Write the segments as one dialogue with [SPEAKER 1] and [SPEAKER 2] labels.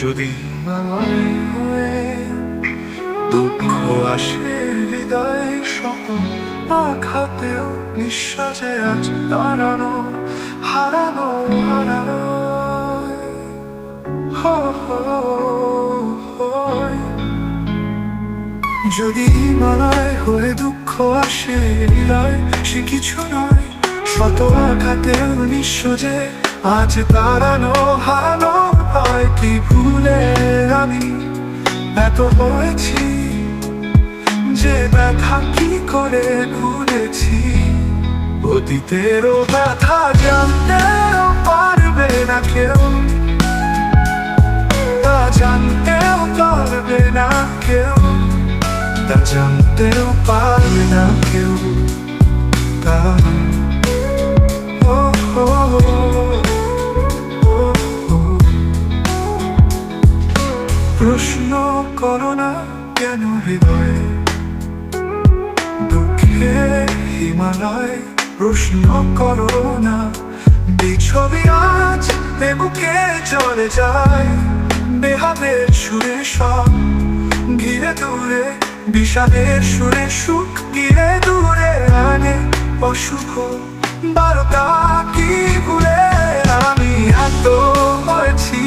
[SPEAKER 1] যদি হিমালয় হয়ে দুঃখ আসে হৃদয় স্বপ্ন, আঘাতেও নিঃশ্বাসে আজ দাঁড়ানো, হারানো হারানো। যদি হিমালয় হয়ে দুঃখ আসে হৃদয়, সে কিছু নয়, শত আঘাতেও নিঃস্ব যে আজ দাঁড়ানো, হারানো হয় কি ভুলে আমি? এত হয়েছি। যে ব্যথা কি করে ভুলেছি? অতীতেরও ব্যথা জানতেও পারবে না কেউ। তা জানতেও পারবে না কেউ। তা জানতেও পারবে না কেউ। কেন হৃদয়ে দুঃখে হিমালয়, প্রশ্ন করো না। ছবি আজ বুকে চলে যায়। বেহাবের সুরে সব, ঘিরে দূরে বিষাদের সুরে সুখ ঘিরে দূরে আনে। অশুভ বারোটা কি ভুলে আমি এত হয়েছি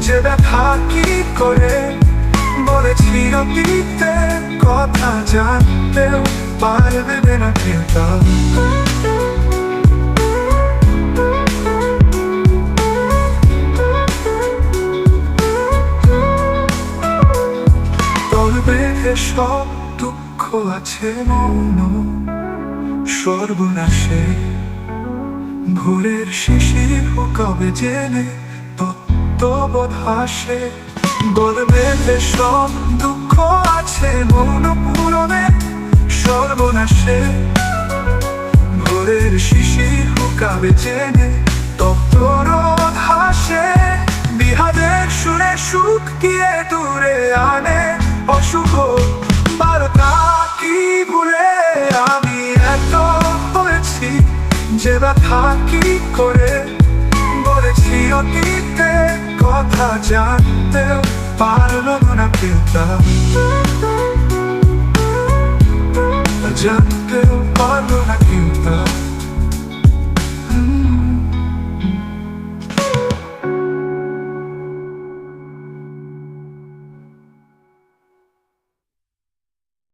[SPEAKER 1] যে ব্যথা কি করে? বলেছি অতীতে কথা জানতেও পারবে না কেউ তা। তবে সব দুঃখ আছে মৌন, সর্বনাশে ভোরের শিশির কবে জেনে তত্ত্ববোধ হাসে বলবে সব দুঃখ আছে মৌন পূরণে, সর্বনাশে। ভোরের শিশির হুকাবে জেনে তত্ত্বরোধ হাসে। বিহাদের শুনে সুখ গিয়ে দূরে আনে, অশুভ বারোটা কি ভুলে আমি এত হয়েছি যে ব্যথা কি করে? বলেছি অতীতে কথা জানতেও পারল না কেউ তা জানতেও পারল না